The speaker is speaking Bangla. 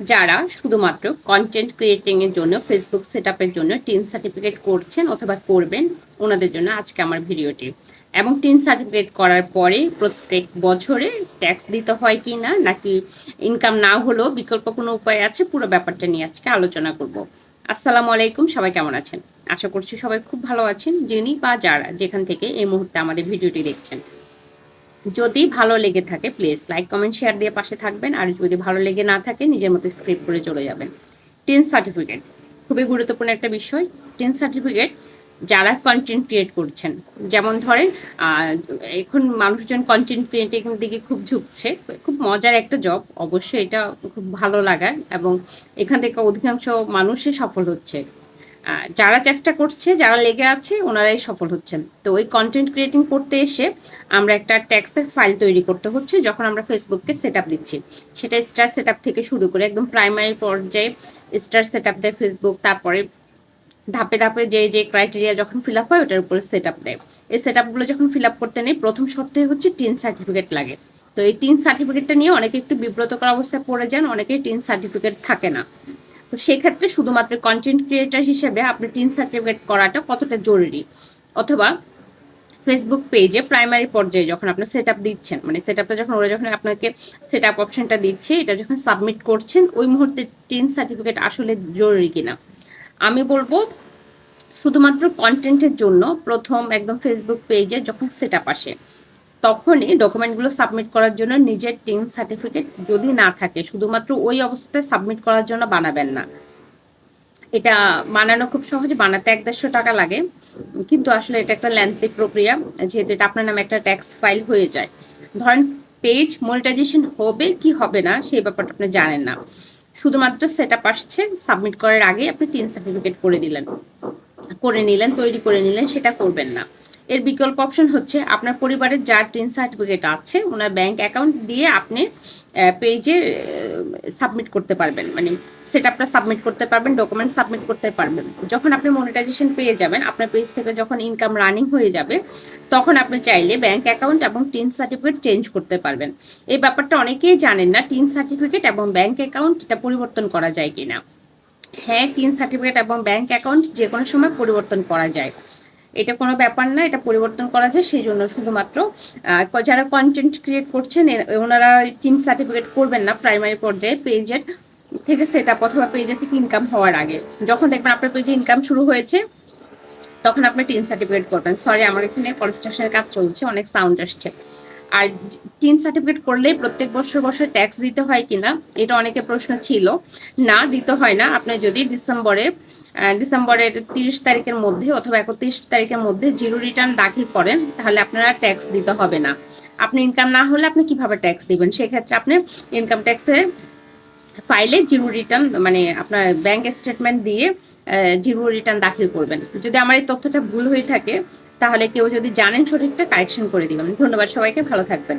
যারা শুধুমাত্র কন্টেন্ট ক্রিয়েটিং এর জন্য ফেসবুক সেট জন্য টিন সার্টিফিকেট করছেন অথবা করবেন, ওনাদের জন্য আজকে আমার ভিডিওটি। এবং টিন সার্টিফিকেট করার পরে প্রত্যেক বছরে ট্যাক্স দিতে হয় কি না, নাকি ইনকাম না হলেও বিকল্প কোনো উপায় আছে, পুরো ব্যাপারটা নিয়ে আজকে আলোচনা করব। আসসালামু আলাইকুম, সবাই কেমন আছেন? আশা করছি সবাই খুব ভালো আছেন, যিনি বা যারা যেখান থেকে এই মুহূর্তে আমাদের ভিডিওটি দেখছেন। যদি ভালো লেগে থাকে প্লিজ লাইক কমেন্ট শেয়ার দিয়ে পাশে থাকবেন। আর যদি ভালো লেগে না থাকে, নিজের মতো স্ক্রিপ্ট করে চলে যাবেন। টেন সার্টিফিকেট খুবই গুরুত্বপূর্ণ একটা বিষয়। টেন সার্টিফিকেট যারা কন্টেন্ট ক্রিয়েট করছেন, যেমন ধরেন এখন মানুষজন কন্টেন্ট ক্রিয়েটিং দিকে খুব ঝুঁকছে, খুব মজার একটা জব অবশ্যই এটা খুব ভালো লাগার এবং এখান থেকে অধিকাংশ মানুষই সফল হচ্ছে। যারা চেষ্টা করছে, যারা লেগে আছে, ওনারাই সফল হচ্ছেন। তো ওই কন্টেন্ট ক্রিয়েটিং করতে এসে আমরা একটা ট্যাক্সের ফাইল তৈরি করতে হচ্ছে, যখন আমরা ফেসবুককে সেট আপ দিচ্ছি। সেটা স্টার সেট আপ থেকে শুরু করে একদম প্রাইমারি পর্যায়ে স্টার সেট আপ দেয় ফেসবুক তারপরে ধাপে ধাপে যে যে ক্রাইটেরিয়া যখন ফিল আপ হয়, ওটার উপরে সেট আপ দেয়। এই সেট আপগুলো যখন ফিল আপ করতে নেই, প্রথম শর্তে হচ্ছে টিন সার্টিফিকেট লাগে। তো এই টিন সার্টিফিকেটটা নিয়ে অনেকে একটু বিব্রতকর অবস্থায় পড়ে যান, অনেকেই টিন সার্টিফিকেট থাকে না। তো সেক্ষেত্রে শুধুমাত্র কন্টেন্ট ক্রিয়েটার হিসেবে আপনি টিন সার্টিফিকেট করাটা কতটা জরুরি? অথবা ফেসবুক পেজে প্রাইমারি পর্যায়ে যখন আপনি সেট আপ দিচ্ছেন মানে সেট আপটা যখন ওরা যখন আপনাকে সেট আপ অপশনটা দিচ্ছে, এটা যখন সাবমিট করছেন, ওই মুহূর্তে টিন সার্টিফিকেট আসলে জরুরি কিনা? আমি বলব শুধুমাত্র কন্টেন্টের জন্য প্রথম একদম ফেসবুক পেজে যখন সেট আসে তখনই ডকুমেন্টগুলো সাবমিট করার জন্য নিজের টিন সার্টিফিকেট যদি না থাকে, শুধুমাত্র ওই অবস্থায় সাবমিট করার জন্য বানাবেন না। এটা বানানো খুব সহজ, বানাতে এক দেড়শো টাকা লাগে। কিন্তু আসলে এটা একটা ল্যান্সি প্রক্রিয়া, যেহেতু এটা আপনার নামে একটা ট্যাক্স ফাইল হয়ে যায়। ধরেন পেজ মনিটাইজেশন হবে কি হবে না, সেই ব্যাপারটা আপনি জানেন না। শুধুমাত্র সেট আপ আসছে সাবমিট করার আগে আপনি টিন সার্টিফিকেট করে দিলেন। করে নিলেন, তৈরি করে নিলেন, সেটা করবেন না। এর বিকল্প অপশন হচ্ছে আপনার পরিবারের যার টিন সার্টিফিকেট আছে, ওনার ব্যাংক অ্যাকাউন্ট দিয়ে আপনি পেজে সাবমিট করতে পারবেন। মানে সেট আপটা সাবমিট করতে পারবেন ডকুমেন্ট সাবমিট করতে পারবেন। যখন আপনি মনিটাইজেশন পেয়ে যাবেন, আপনার পেজ থেকে যখন ইনকাম রানিং হয়ে যাবে, তখন আপনি চাইলে ব্যাংক অ্যাকাউন্ট এবং টিন সার্টিফিকেট চেঞ্জ করতে পারবেন। এই ব্যাপারটা অনেকেই জানেন না, টিন সার্টিফিকেট এবং ব্যাংক অ্যাকাউন্ট এটা পরিবর্তন করা যায় কিনা। হ্যাঁ টিন সার্টিফিকেট এবং ব্যাংক অ্যাকাউন্ট যে কোনো সময় পরিবর্তন করা যায়। এটা কোনো ব্যাপার না, এটা পরিবর্তন করা যায়, সেই জন্য শুধুমাত্র যারা কন্টেন্ট ক্রিয়েট করছেন ওনারা টিন সার্টিফিকেট করবেন না প্রাইমারি পর্যায়ে পেজের থেকে সেট আপ অথবা পেজে থেকে ইনকাম হওয়ার আগে। যখন দেখবেন আপনার পেজে ইনকাম শুরু হয়েছে, তখন আপনি টিন সার্টিফিকেট করবেন। সরি আমার এখানে কনস্ট্রাকশনের কাজ চলছে, অনেক সাউন্ড আসছে। আর টিন সার্টিফিকেট করলে প্রত্যেক বছর বছর ট্যাক্স দিতে হয় কিনা, এটা অনেকে প্রশ্ন ছিল। না, দিতে হয় না। আপনি যদি ডিসেম্বরে ডিসেম্বরের তিরিশ তারিখের মধ্যে অথবা একত্রিশ তারিখের মধ্যে জিরো রিটার্ন দাখিল করেন, তাহলে আপনারা ট্যাক্স দিতে হবে না। আপনি ইনকাম না হলে আপনি কীভাবে ট্যাক্স দিবেন? সেক্ষেত্রে আপনি ইনকাম ট্যাক্সের ফাইলে জিরো রিটার্ন মানে আপনার ব্যাংক স্টেটমেন্ট দিয়ে জিরো রিটার্ন দাখিল করবেন। যদি আমার এই তথ্যটা ভুল হয়ে থাকে, তাহলে কেউ যদি জানেন সঠিকটা কারেকশন করে দিবেন। ধন্যবাদ সবাইকে, ভালো থাকবেন।